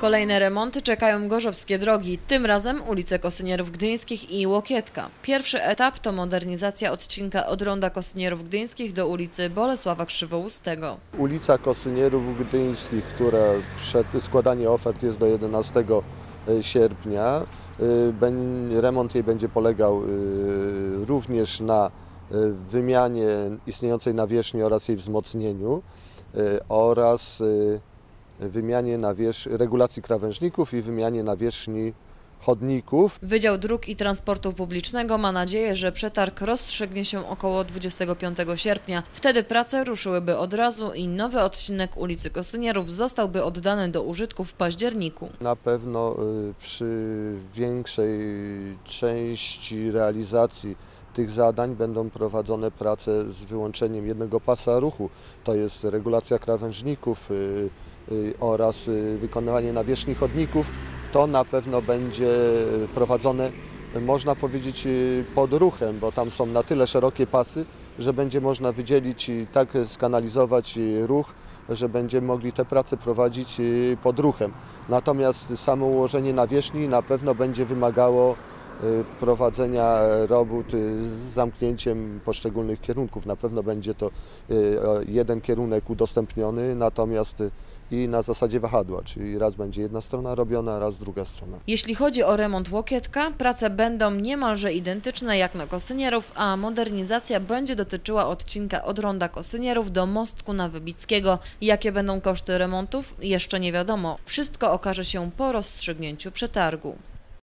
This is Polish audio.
Kolejne remonty czekają gorzowskie drogi, tym razem ulice Kosynierów Gdyńskich i Łokietka. Pierwszy etap to modernizacja odcinka od ronda Kosynierów Gdyńskich do ulicy Bolesława Krzywoustego. Ulica Kosynierów Gdyńskich, która przed składanie ofert jest do 11 sierpnia. Y, beń- Remont jej będzie polegał y, również na wymianie istniejącej nawierzchni oraz jej wzmocnieniu oraz wymianie nawierz- regulacji krawężników i wymianie nawierzchni chodników. Wydział Dróg i Transportu Publicznego ma nadzieję, że przetarg rozstrzygnie się około 25 sierpnia. Wtedy prace ruszyłyby od razu i nowy odcinek ulicy Kosynierów zostałby oddany do użytku w październiku. Na pewno y, przy większej części realizacji tych zadań będą prowadzone prace z wyłączeniem jednego pasa ruchu, to jest regulacja krawężników y, y, oraz wykonywanie nawierzchni chodników. To na pewno będzie prowadzone, można powiedzieć, y, pod ruchem, bo tam są na tyle szerokie pasy, że będzie można wydzielić i tak skanalizować y, ruch, że będziemy mogli te prace prowadzić y, pod ruchem. Natomiast samo ułożenie nawierzchni na pewno będzie wymagało prowadzenia robót y, z zamknięciem poszczególnych kierunków. Na pewno będzie to y, jeden kierunek udostępniony, natomiast y, i na zasadzie wahadła, czyli raz będzie jedna strona robiona, raz druga strona. Jeśli chodzi o remont Łokietka, prace będą niemalże identyczne jak na Kosynierów, a modernizacja będzie dotyczyła odcinka od ronda Kosynierów do mostku na Wybickiego. Jakie będą koszty remontów? Jeszcze nie wiadomo. Wszystko okaże się po rozstrzygnięciu przetargu.